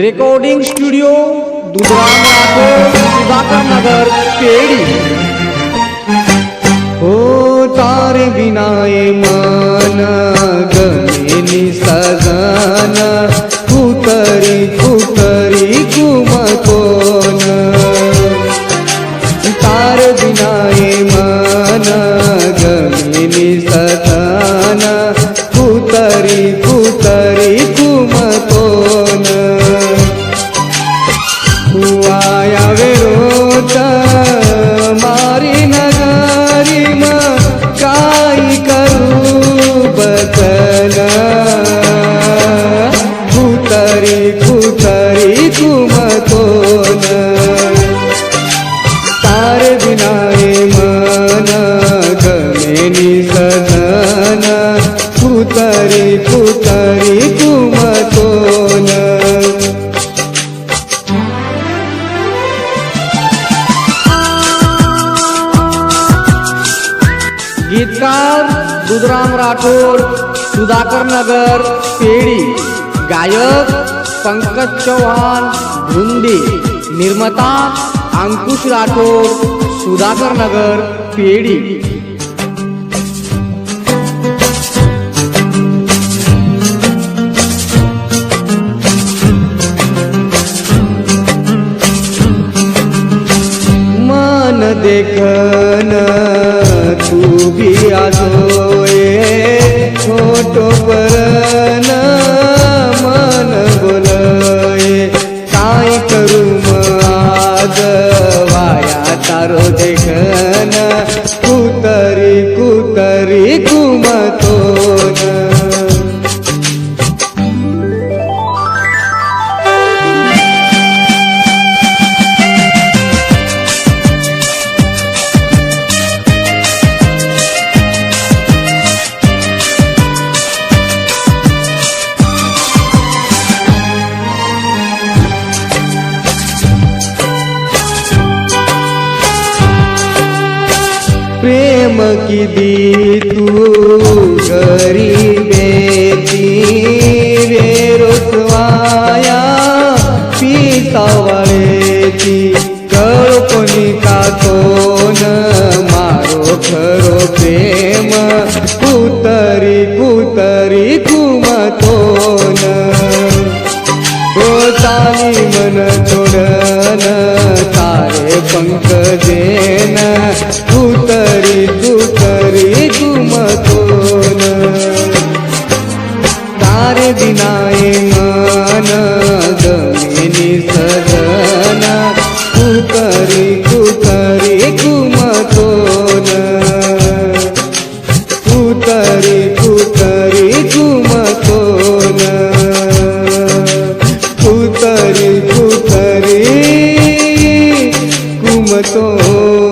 Recording studio Dudhram Rathod Sudhakar Nagar पेडी हो तारे विनाय मान गमेली सजन कुतरी कुतरी कुमकोन तार विनाय मान गमेली सजन कुतरी कुतरी वाया विरोध मारी नगारी म काय करू बदल कुतरी कुतरी कुमतोन तार बिनाए मन गमेनी सजन कुतरी कुतरी कुमतोन गीतकार दुधराम राठोड सुधाकर नगर पेढी गायक पंकज चव्हाण धुंदी निर्माता अंकुश राठोड सुधाकर नगर पेढी. मन देखन तू भी आजोए छोटो परन मन बोलये काय करू मग आज वाया तारो देखन प्रेम की दी तू गरीबेची रे रोसवाया पिसावळेची कळपणी का कोण मारो खरो प्रेम कुतरी कुतरी कुमतोन हो चाली मन तोडन तारे पंकजेन तारे दिनाए मन गमिनी सजन कुतरी कुतरी कुमतोन कुतरी कुतरी कुमतोन कुतरी कुतरी घुमतो